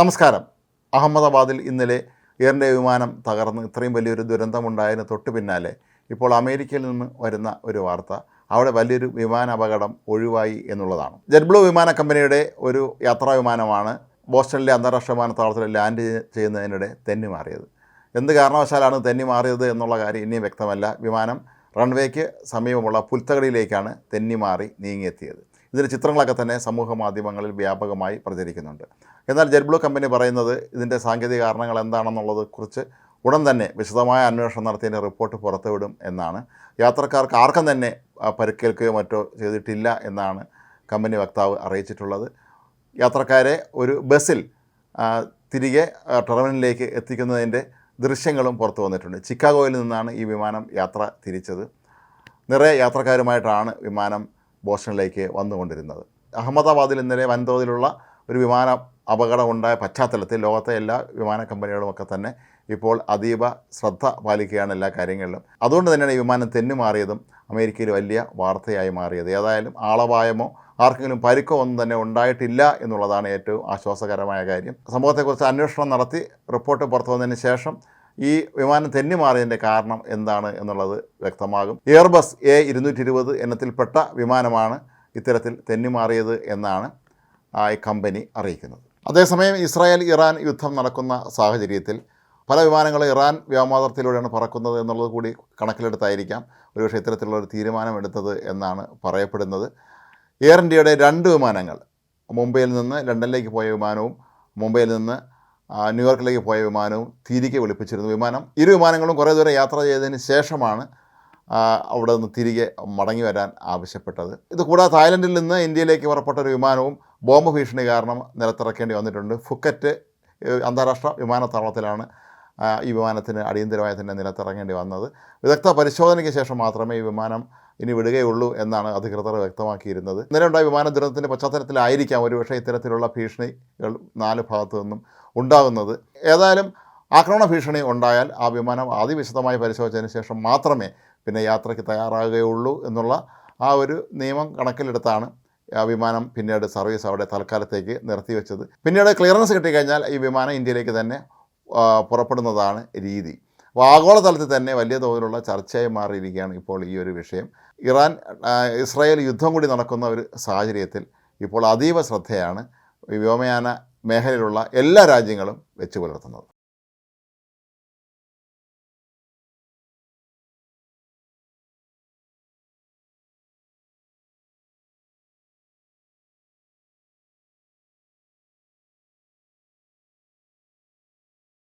നമസ്കാരം. അഹമ്മദാബാദിൽ ഇന്നലെ എയർ ഇന്ത്യ വിമാനം തകർന്ന് ഇത്രയും വലിയൊരു ദുരന്തമുണ്ടായതിന് തൊട്ട് പിന്നാലെ ഇപ്പോൾ അമേരിക്കയിൽ നിന്ന് വരുന്ന ഒരു വാർത്ത അവിടെ വലിയൊരു വിമാന അപകടം ഒഴിവായി എന്നുള്ളതാണ്. ജെറ്റ്ബ്ലൂ വിമാന കമ്പനിയുടെ ഒരു യാത്രാ വിമാനമാണ് ബോസ്റ്റണിലെ അന്താരാഷ്ട്ര വിമാനത്താവളത്തിൽ ലാൻഡ് ചെയ്യ- ചെയ്യുന്നതിനിടെ തെന്നി മാറിയത്. എന്ത് കാരണവശാലാണ് തെന്നി മാറിയത് എന്നുള്ള കാര്യം ഇനിയും വ്യക്തമല്ല. വിമാനം റൺവേക്ക് സമീപമുള്ള പുൽത്തകടിയിലേക്കാണ് തെന്നി മാറി നീങ്ങിയെത്തിയത്. ഇതിന്റെ ചിത്രങ്ങളൊക്കെ തന്നെ സമൂഹ മാധ്യമങ്ങളിൽ വ്യാപകമായി പ്രചരിക്കുന്നുണ്ട്. എന്നാൽ ജെറ്റ്ബ്ലൂ കമ്പനി പറയുന്നത് ഇതിന്റെ സാങ്കേതിക കാരണങ്ങൾ എന്താണെന്നുള്ളത് കുറിച്ച് ഉടൻ തന്നെ വിശദമായ അന്വേഷണം നടത്തിയതിന്റെ റിപ്പോർട്ട് പുറത്തുവിടും എന്നാണ്. യാത്രക്കാർക്ക് ആർക്കും തന്നെ പരിക്കേൽക്കുകയോ മറ്റോ ചെയ്തിട്ടില്ല എന്നാണ് കമ്പനി വക്താവ് അറിയിച്ചിട്ടുള്ളത്. യാത്രക്കാരെ ഒരു ബസ്സിൽ തിരികെ ടെർമിനലിലേക്ക് എത്തിക്കുന്നതിന്റെ ദൃശ്യങ്ങളും പുറത്തു വന്നിട്ടുണ്ട്. ചിക്കാഗോയിൽ നിന്നാണ് ഈ വിമാനം യാത്ര തിരിച്ചത്. നിറയെ യാത്രക്കാരുമായിട്ടാണ് വിമാനം ബോസ്റ്റണിലേക്ക് വന്നുകൊണ്ടിരുന്നത്. അഹമ്മദാബാദിൽ ഇന്നലെ വൻതോതിലുള്ള ഒരു വിമാന അപകടം ഉണ്ടായ പശ്ചാത്തലത്തിൽ ലോകത്തെ എല്ലാ വിമാന കമ്പനികളുമൊക്കെ തന്നെ ഇപ്പോൾ അതീവ ശ്രദ്ധ പാലിക്കുകയാണ് എല്ലാ കാര്യങ്ങളിലും. അതുകൊണ്ട് തന്നെയാണ് ഈ വിമാനം തെന്നുമാറിയതും അമേരിക്കയിൽ വലിയ വാർത്തയായി മാറിയത്. ഏതായാലും ആളപായമോ ആർക്കെങ്കിലും പരിക്കോ ഒന്നും തന്നെ ഉണ്ടായിട്ടില്ല എന്നുള്ളതാണ് ഏറ്റവും ആശ്വാസകരമായ കാര്യം. സംഭവത്തെക്കുറിച്ച് അന്വേഷണം നടത്തി റിപ്പോർട്ട് പുറത്തു വന്നതിന് ശേഷം ഈ വിമാനം തെന്നിമാറിയതിന്റെ കാരണം എന്താണ് എന്നുള്ളത് വ്യക്തമാകും. എയർബസ് എ ഇരുന്നൂറ്റി ഇരുപത് എണ്ണത്തിൽപ്പെട്ട വിമാനമാണ് ഇത്തരത്തിൽ തെന്നിമാറിയത് എന്നാണ് ആ കമ്പനി അറിയിക്കുന്നത്. അതേസമയം ഇസ്രായേൽ ഇറാൻ യുദ്ധം നടക്കുന്ന സാഹചര്യത്തിൽ പല വിമാനങ്ങളും ഇറാൻ വ്യോമാതർത്തിലൂടെയാണ് പറക്കുന്നത് എന്നുള്ളത് കൂടി കണക്കിലെടുത്തായിരിക്കാം. ഒരുപക്ഷെ ഇത്തരത്തിലുള്ള ഒരു തീരുമാനം എടുത്തത് എന്നാണ് പറയപ്പെടുന്നത്. എയർ ഇന്ത്യയുടെ രണ്ട് വിമാനങ്ങൾ മുംബൈയിൽ നിന്ന് ലണ്ടനിലേക്ക് പോയ വിമാനവും മുംബൈയിൽ നിന്ന് ന്യൂയോർക്കിലേക്ക് പോയ വിമാനവും തിരികെ വിളിപ്പിച്ചിരുന്നു. വിമാനം ഇരു വിമാനങ്ങളും കുറേ ദൂരം യാത്ര ചെയ്തതിന് ശേഷമാണ് അവിടെ നിന്ന് തിരികെ മടങ്ങി വരാൻ ആവശ്യപ്പെട്ടത്. ഇത് കൂടാതെ തായ്ലൻഡിൽ നിന്ന് ഇന്ത്യയിലേക്ക് പുറപ്പെട്ട ഒരു വിമാനവും ബോംബ് ഭീഷണി കാരണം നിലത്തിറക്കേണ്ടി വന്നിട്ടുണ്ട്. ഫുക്കറ്റ് അന്താരാഷ്ട്ര വിമാനത്താവളത്തിലാണ് ഈ വിമാനത്തിന് അടിയന്തരമായി തന്നെ നിലത്തിറങ്ങേണ്ടി വന്നത്. വിദഗ്ധ പരിശോധനയ്ക്ക് ശേഷം മാത്രമേ ഈ വിമാനം ഇനി വിടുകയുള്ളൂ എന്നാണ് അധികൃതർ വ്യക്തമാക്കിയിരുന്നത്. ഇന്നലെ ഉണ്ടായ വിമാന ദുരന്തത്തിന്റെ പശ്ചാത്തലത്തിലായിരിക്കാം ഒരുപക്ഷെ ഇത്തരത്തിലുള്ള ഭീഷണികൾ നാല് ഭാഗത്തു നിന്നും ഉണ്ടാകുന്നത്. ഏതായാലും ആക്രമണ ഭീഷണി ഉണ്ടായാൽ ആ വിമാനം അതിവിശദമായി പരിശോധിച്ചതിന് ശേഷം മാത്രമേ പിന്നെ യാത്രയ്ക്ക് തയ്യാറാകുകയുള്ളൂ എന്നുള്ള ആ ഒരു നിയമം കണക്കിലെടുത്താണ് ആ വിമാനം പിന്നീട് സർവീസ് അവിടെ തൽക്കാലത്തേക്ക് നിർത്തിവെച്ചത്. പിന്നീട് ക്ലിയറൻസ് കിട്ടിക്കഴിഞ്ഞാൽ ഈ വിമാനം ഇന്ത്യയിലേക്ക് തന്നെ പുറപ്പെടുന്നതാണ് രീതി. അപ്പോൾ ആഗോളതലത്തിൽ തന്നെ വലിയ തോതിലുള്ള ചർച്ചയായി മാറിയിരിക്കുകയാണ് ഇപ്പോൾ ഈ ഒരു വിഷയം. ഇറാൻ ഇസ്രായേൽ യുദ്ധം കൂടി നടക്കുന്ന ഒരു സാഹചര്യത്തിൽ ഇപ്പോൾ അതീവ ശ്രദ്ധയാണ് വ്യോമയാന മേഖലയിലുള്ള എല്ലാ രാജ്യങ്ങളും വെച്ച് പുലർത്തുന്നത്.